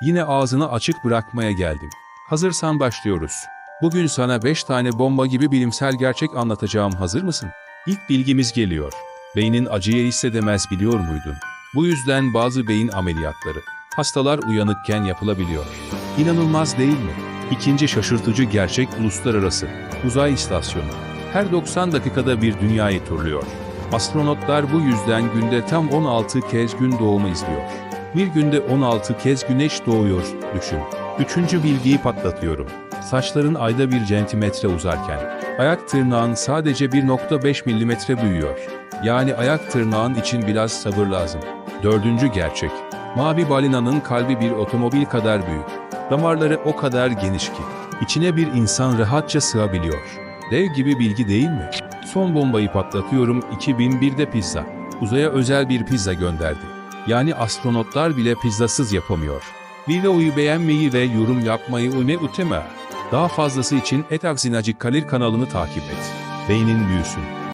Yine ağzını açık bırakmaya geldim. Hazırsan başlıyoruz. Bugün sana 5 tane bomba gibi bilimsel gerçek anlatacağım. Hazır mısın? İlk bilgimiz geliyor. Beynin acıyı hissedemez biliyor muydun? Bu yüzden bazı beyin ameliyatları hastalar uyanıkken yapılabiliyor. İnanılmaz değil mi? İkinci şaşırtıcı gerçek uluslararası uzay istasyonu. Her 90 dakikada bir dünyayı turluyor. Astronotlar bu yüzden günde tam 16 kez gün doğumu izliyor. Bir günde 16 kez güneş doğuyor, düşün. Üçüncü bilgiyi patlatıyorum. Saçların ayda bir centimetre uzarken, ayak tırnağın sadece 1.5 milimetre büyüyor. Yani ayak tırnağın için biraz sabır lazım. Dördüncü gerçek. Mavi balinanın kalbi bir otomobil kadar büyük. Damarları o kadar geniş ki, içine bir insan rahatça sığabiliyor. Dev gibi bilgi değil mi? Son bombayı patlatıyorum 2001'de pizza. Uzaya özel bir pizza gönderdi. Yani astronotlar bile pizzasız yapamıyor. Videoyu beğenmeyi ve yorum yapmayı unutma. Daha fazlası için Et Aksinacı Kalir kanalını takip et. Beynin büyüsün.